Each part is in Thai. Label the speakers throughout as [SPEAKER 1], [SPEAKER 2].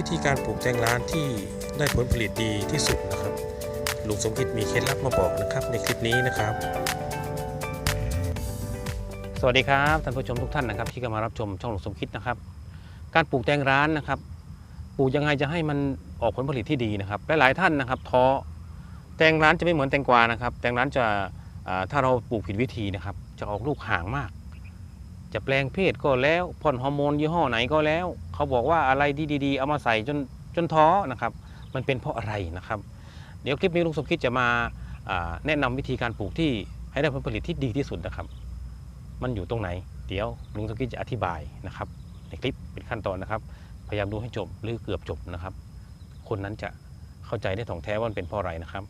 [SPEAKER 1] วิธีการปลูกแตงร้านที่ได้ผลผลิตดีที่สุดนะครับ ลุงสมคิดมีเคล็ดลับมาบอกนะครับในคลิปนี้นะครับ
[SPEAKER 2] สวัสดีครับท่านผู้ชมทุกท่านนะครับ ที่กำลังรับชมช่องหลวงสมคิดนะครับ การปลูกแตงร้านนะครับ ปลูกยังไงจะให้มันออกผลผลิตที่ดีนะครับหลายๆท่านนะครับท้อแตงร้านจะไม่เหมือนแตงกวานะครับ แตงร้านจะถ้าเราปลูกผิดวิธีนะครับ จะออกลูกห่างมาก จะแปลงเพศก็แล้วพ่นฮอร์โมนยี่ห้อไหนก็แล้ว เขาบอกว่าอะไรดีๆ เอามาใส่จนจนท้อนะครับมันเป็นเพราะอะไรนะครับ เดี๋ยวคลิปนี้ลุงสมคิดจะมาแนะนำวิธีการปลูกที่ให้ได้ผลผลิตที่ดีที่สุดนะครับ มันอยู่ตรงไหน เดี๋ยวลุงสมคิดจะอธิบายนะครับ ในคลิปเป็นขั้นตอนนะครับ พยายามดูให้จบหรือเกือบจบนะครับ คนนั้นจะเข้าใจได้ถ่องแท้ว่ามันเป็นเพราะอะไรนะครับ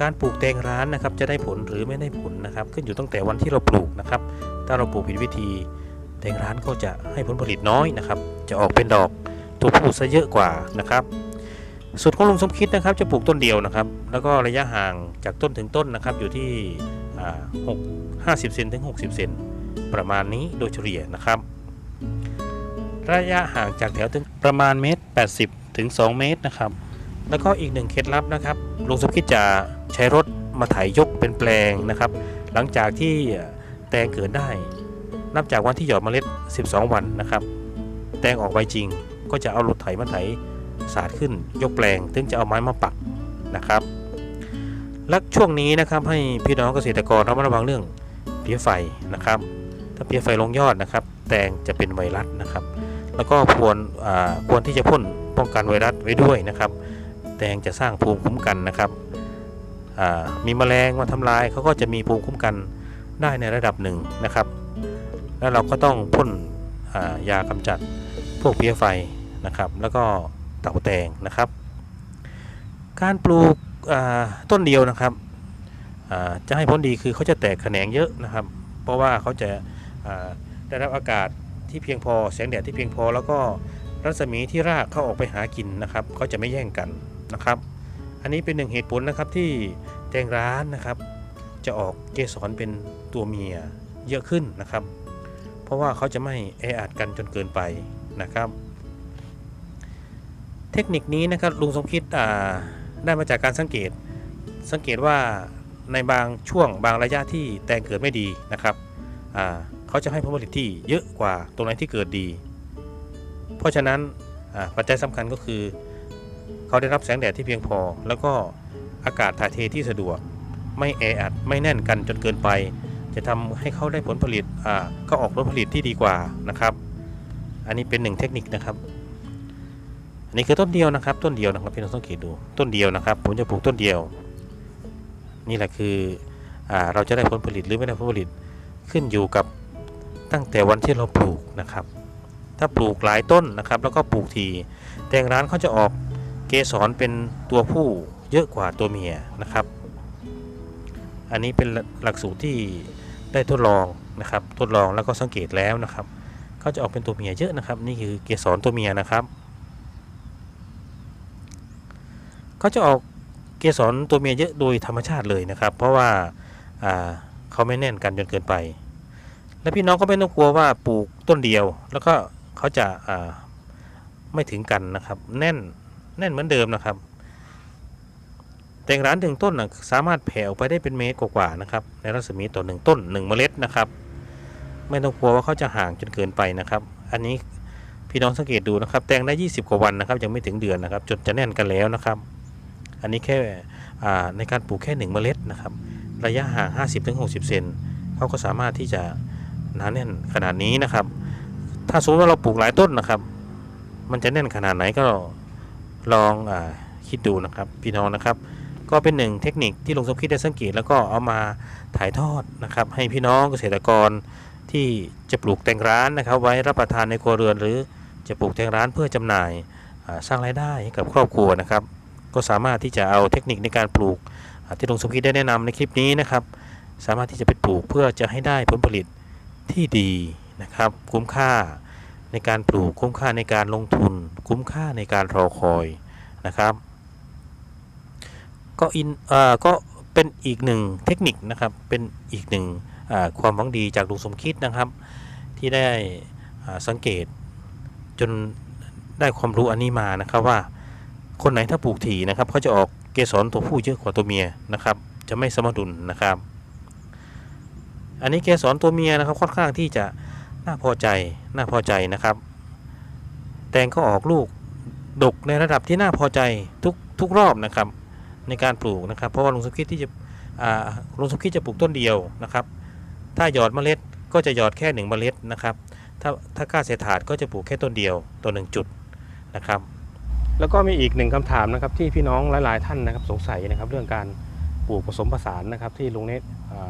[SPEAKER 1] การปลูกแตงร้านนะครับจะได้ผลหรือไม่ได้ผลนะครับขึ้นอยู่ตั้งแต่วันที่เราปลูกนะครับ ถ้าเราปลูกผิดวิธี แตงร้านก็จะให้ผลผลิตน้อยนะครับ จะออกเป็นดอกตัวผู้ซะเยอะกว่านะครับสูตรของลุงสมคิดนะครับจะปลูกต้นเดียวนะครับ แล้วก็ระยะห่างจากต้นถึงต้นนะครับอยู่ที่หกห้าสิบเซนถึง 60 เซนประมาณนี้โดยเฉลี่ยนะครับ ระยะห่างจากแถวถึงประมาณเมตร 80 ถึง 2 เมตรนะครับ แล้วก็อีกหนึ่งเคล็ดลับนะครับลุงสมคิดจะ ใช้รถมาไถยกเป็นแปลงนะครับ หลังจากที่แตงเกิดได้ นับจากวันที่หยอดเมล็ด 12 วันนะครับ แตงออกใบจริงก็จะเอารถไถมาไถสาดขึ้นยกแปลงถึงจะเอาไม้มาปักนะครับ และช่วงนี้นะครับให้พี่น้องเกษตรกรระมัดระวังเรื่องเพี้ยไฟนะครับ ถ้าเพี้ยไฟลงยอดนะครับ แตงจะเป็นไวรัสนะครับ แล้วก็ควรควรที่จะพ่นป้องกันไวรัสไว้ด้วยนะครับ แตงจะสร้างภูมิคุ้มกันนะครับ มีแมลงมาทำลายเขาก็จะมีภูมิคุ้มกันได้ในระดับหนึ่งนะครับ แล้วเราก็ต้องพ่นายากำจัดพวกเพี้ยไฟนะครับ แล้วก็เต่าแตงนะครับ การปลูกต้นเดียวนะครับจะให้ผลดีคือเขาจะแตกแขนงเยอะนะครับ เพราะว่าเขาจะาได้รับอากาศที่เพียงพอแสงแดดที่เพียงพอ แล้วก็รัศมีที่รากเข้าออกไปหากินนะครับเขาจะไม่แย่งกันนะครับ นนี้เป็นหนึ่งเหตุผลนะครับที่แตงร้านนะครับ จะออกเกสรเป็นตัวเมียเยอะขึ้นนะครับ เพราะว่าเขาจะไม่แออัดกันจนเกินไปนะครับ เทคนิคนี้นะครับลุงสมคิดได้มาจากการสังเกต สังเกตว่าในบางช่วงบางระยะที่แตงเกิดไม่ดีนะครับเขาจะให้ผลผลิตที่เยอะกว่าตรงไหนที่เกิดดี เพราะฉะนั้นปัจจัยสำคัญก็คือ เขาได้รับแสงแดดที่เพียงพอ แล้วก็อากาศถ่ายเทที่สะดวก ไม่แออัดไม่แน่นกันจนเกินไป จะทำให้เขาได้ผลผลิตอ่าก็ออกผลผลิตที่ดีกว่านะครับ อันนี้เป็นหนึ่งเทคนิคนะครับอันนี้คือต้นเดียวนะครับ ต้นเดียวนะครับพี่น้องสังเกตดูต้นเดียวนะครับ ผมจะปลูกต้นเดียว นี่แหละคืออาเราจะได้ผลผลิตหรือไม่ได้ผลผลิตขึ้นอยู่กับตั้งแต่วันที่เราปลูกนะครับ ถ้าปลูกหลายต้นนะครับ แล้วก็ปลูกทีแตงร้านเขาจะออก เกสรเป็นตัวผู้เยอะกว่าตัวเมียนะครับ อันนี้เป็นหลักสูตรที่ได้ทดลองนะครับ ทดลองแล้วก็สังเกตแล้วนะครับเขาจะออกเป็นตัวเมียเยอะนะครับ นี่คือเกสรตัวเมียนะครับเขาจะออกเกสรตัวเมียเยอะโดยธรรมชาติเลยนะครับ เพราะว่าาเขาไม่แน่นกันจนเกินไป และพี่น้องก็ไม่ต้องกลัวว่าปลูกต้นเดียว แล้วก็เขาจะาไม่ถึงกันนะครับ แน่น แน่นเหมือนเดิมนะครับ แตงร้านหนึ่งต้นนะสามารถแผ่ออกไปได้เป็นเมตรกว่าๆนะครับ ในรัศมีต่อหนึ่งต้นหนึ่งเมล็ดนะครับ ไม่ต้องกลัวว่าเขาจะห่างจนเกินไปนะครับ อันนี้พี่น้องสังเกตดูนะครับ แตงได้ 20 กว่าวันนะครับ ยังไม่ถึงเดือนนะครับ จนจะแน่นกันแล้วนะครับ อันนี้แค่ในการปลูกแค่หนึ่งเมล็ดนะครับ ระยะห่าง 50-60 เซนเขาก็สามารถที่จะหนาแน่นขนาดนี้นะครับ ถ้าสมมติว่าเราปลูกหลายต้นนะครับ มันจะแน่นขนาดไหนก็ ลองอคิดดูนะครับพี่น้องนะครับ ก็เป็นหนึ่งเทคนิคที่ลงสมคิดได้สังเกตแล้วก็เอามาถ่ายทอดนะครับ ให้พี่น้องเกษตรกรที่จะปลูกแตงร้านนะครับ ไว้รับประทานในครัวเรือน หรือจะปลูกแตงร้านเพื่อจำหน่ายสร้างรายได้ให้กับครอบครัวนะครับ ก็สามารถที่จะเอาเทคนิคในการปลูกที่ลงสมคิดได้แนะนำในคลิปนี้นะครับ สามารถที่จะไปปลูกเพื่อจะให้ได้ผลผลิตที่ดีนะครับ คุ้มค่าในการปลูกคุ้มค่าในการลงทุน คุ้มค่าในการรอคอยนะครับ ก็อินอ่าก็เป็นอีกหนึ่งเทคนิคนะครับ เป็นอีกหนึ่งความหวังดีจากลุงสมคิดนะครับ ที่ได้สังเกต
[SPEAKER 3] จนได้ความรู้อันนี้มานะครับว่า คนไหนถ้าปลูกถี่นะครับเขาจะออกเกสรตัวผู้เยอะกว่าตัวเมียนะครับ จะไม่สมดุลนะครับ อันนี้เกสรตัวเมียนะครับค่อนข้างที่จะน่าพอใจน่าพอใจนะครับ แตงก็ออกลูกดกในระดับที่น่าพอใจทุกทุกรอบนะครับในการปลูกนะครับ เพราะว่าลุงสมคิดที่จะลุงสมคิดจะปลูกต้นเดียวนะครับ ถ้าหยอดเมล็ดก็จะหยอดแค่หนึ่งเมล็ดนะครับ ถ้าถ้ากล้าเศษถาดก็จะปลูกแค่ต้นเดียวตัวหนึ่งจุดนะครับ
[SPEAKER 1] แล้วก็มีอีกหนึ่งคำถามนะครับที่พี่น้องหลายๆท่านนะครับสงสัยนะครับเรื่องการปลูกผสมผสานนะครับ ที่ลุงเนต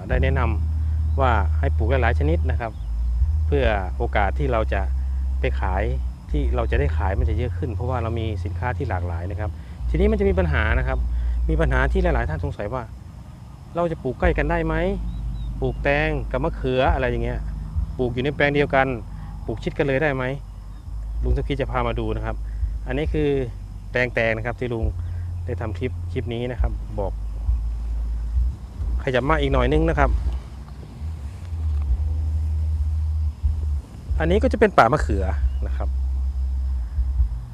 [SPEAKER 1] ได้แนะนำว่าให้ปลูกหลายๆชนิดนะครับ เพื่อโอกาสที่เราจะไปขาย ที่เราจะได้ขายมันจะเยอะขึ้น เพราะว่าเรามีสินค้าที่หลากหลายนะครับ ทีนี้มันจะมีปัญหานะครับ มีปัญหาที่หลาย ๆ ท่านสงสัยว่า เราจะปลูกใกล้กันได้ไหมปลูกแตงกับมะเขืออะไรอย่างเงี้ยปลูกอยู่ในแปลงเดียวกัน ปลูกชิดกันเลยได้ไหมลุงสกคิดจะพามาดูนะครับ อันนี้คือแปลงแตงนะครับที่ลุงได้ทำคลิปคลิปนี้นะครับ บอก ขยับมาอีกหน่อยนึงนะครับ อันนี้ก็จะเป็นป่ามะเขือนะครับ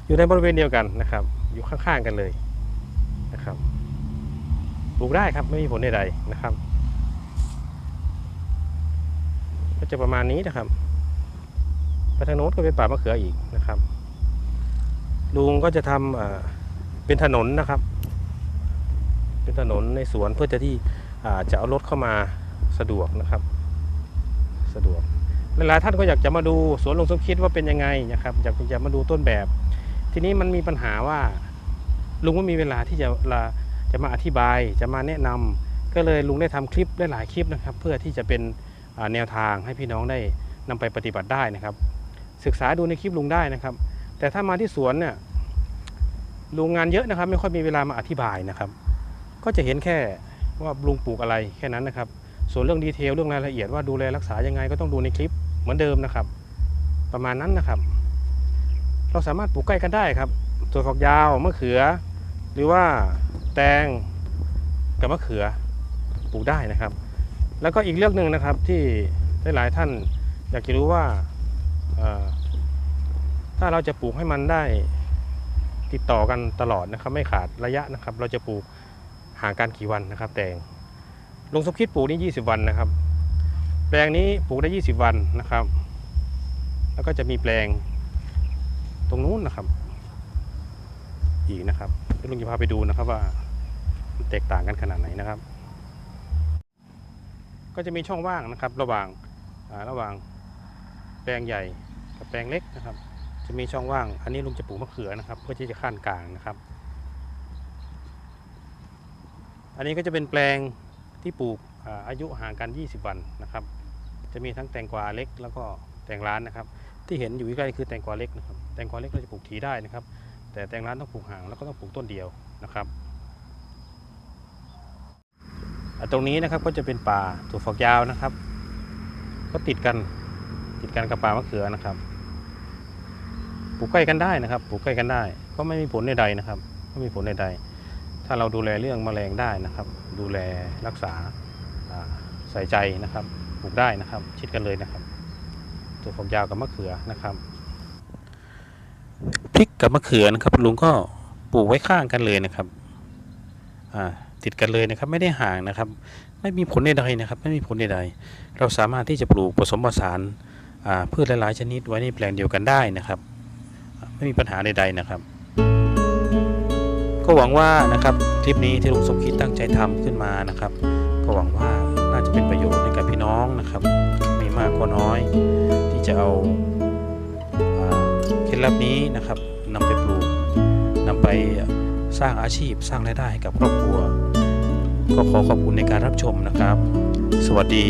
[SPEAKER 1] อยู่ในบริเวณเดียวกันนะครับ อยู่ข้างๆกันเลยนะครับปลูกได้ครับไม่มีผลใดๆนะครับ ก็จะประมาณนี้นะครับไปทางโน้นก็เป็นป่ามะเขืออีกนะครับ ลุงก็จะทำเอ่อเป็นถนนนะครับ เป็นถนนในสวนเพื่อจะที่จะเอารถเข้ามาสะดวกนะครับ สะดวกหลายๆท่านก็อยากจะมาดูสวนลุงสมคิดว่าเป็นยังไงนะครับ อยากจะมาดูต้นแบบ ทีนี้มันมีปัญหาว่าลุงไม่มีเวลาที่จะลาจะมาอธิบายจะมาแนะนำก็เลยลุงได้ทำคลิปได้หลายคลิปนะครับ เพื่อที่จะเป็นแนวทางให้พี่น้องได้นำไปปฏิบัติได้นะครับ ศึกษาดูในคลิปลุงได้นะครับ แต่ถ้ามาที่สวนเนี่ยลุงงานเยอะนะครับ ไม่ค่อยมีเวลามาอธิบายนะครับ ก็จะเห็นแค่ว่าลุงปลูกอะไรแค่นั้นนะครับ ส่วนเรื่องดีเทลเรื่องรายละเอียดว่าดูแลรักษายังไงก็ต้องดูในคลิปเหมือนเดิมนะครับ ประมาณนั้นนะครับ เราสามารถปลูกใกล้กันได้ครับตัวฝักยาวมะเขือ หรือว่าแตงกับมะเขือปลูกได้นะครับ แล้วก็อีกเรื่องหนึ่งนะครับที่หลายท่านอยากจะรู้ว่าถ้าเราจะปลูกให้มันได้ติดต่อกันตลอดนะครับ ไม่ขาดระยะนะครับ เราจะปลูกห่างกันกี่วันนะครับ แตงลงสมคิดปลูกนี่20 วันนะครับ แปลงนี้ปลูกได้ 20 วันนะครับ แล้วก็จะมีแปลง ตรงนู้นนะครับ อีกนะครับเดี๋ยวลุงจะพาไปดูนะครับว่ามันแตกต่างกันขนาดไหนนะครับ ก็จะมีช่องว่างนะครับ ระหว่างาระหว่างแปลงใหญ่กับแปลงเล็กนะครับ จะมีช่องว่าง อันนี้ลุงจะปลูกมะเขือนะครับ เพื่อที่จะขั้นกลางนะครับ อันนี้ก็จะเป็นแปลงที่ปลูกอาอายุห่างกัน 20 วันนะครับ จะมีทั้งแตงกวาเล็กแล้วก็แตงร้านนะครับ ที่เห็นอยู่ใกล้คือแตงกวาเล็กนะครับแตงกวาเล็กเราจะปลูกทีได้นะครับ แต่แตงร้านต้องปลูกห่างแล้วก็ต้องปลูกต้นเดียวนะครับตรงนี้นะครับก็จะเป็นป่าถั่วฝักยาวนะครับ ก็ติดกันติดกันกับป่ามะเขือนะครับปลูกใกล้กันได้นะครับปลูกใกล้กันได้ ก็ไม่มีผลใดๆนะครับไม่มีผลใดๆถ้าเราดูแลเรื่องแมลงได้นะครับ ดูแลรักษาใส่ใจนะครับปลูกได้นะครับ ชิดกันเลยนะครับ ตัวฝักยาวกับมะเขือนะครับ
[SPEAKER 3] พริกกับมะเขือนะครับลุงก็ปลูกไว้ข้างกันเลยนะครับอ่าติดกันเลยนะครับไม่ได้ห่างนะครับ ไม่มีผลใดๆนะครับ ไม่มีผลใดๆเราสามารถที่จะปลูกผสมผสานอ่าพืชหลายๆชนิดไว้ในแปลงเดียวกันได้นะครับ ไม่มีปัญหาใดๆนะครับ ก็หวังว่านะครับคลิปนี้ที่ลุงสมคิดตั้งใจทำขึ้นมานะครับ ก็หวังว่าน่าจะเป็นประโยชน์ให้กับพี่น้องนะครับมีมากก็น้อย จะเอาเคล็ดลับนี้นะครับนำไปปลูกนำไปสร้างอาชีพสร้างรายได้ให้กับครอบครัว ก็ขอขอบคุณในการรับชมนะครับ สวัสดี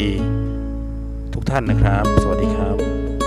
[SPEAKER 3] ทุกท่านนะครับ สวัสดีครับ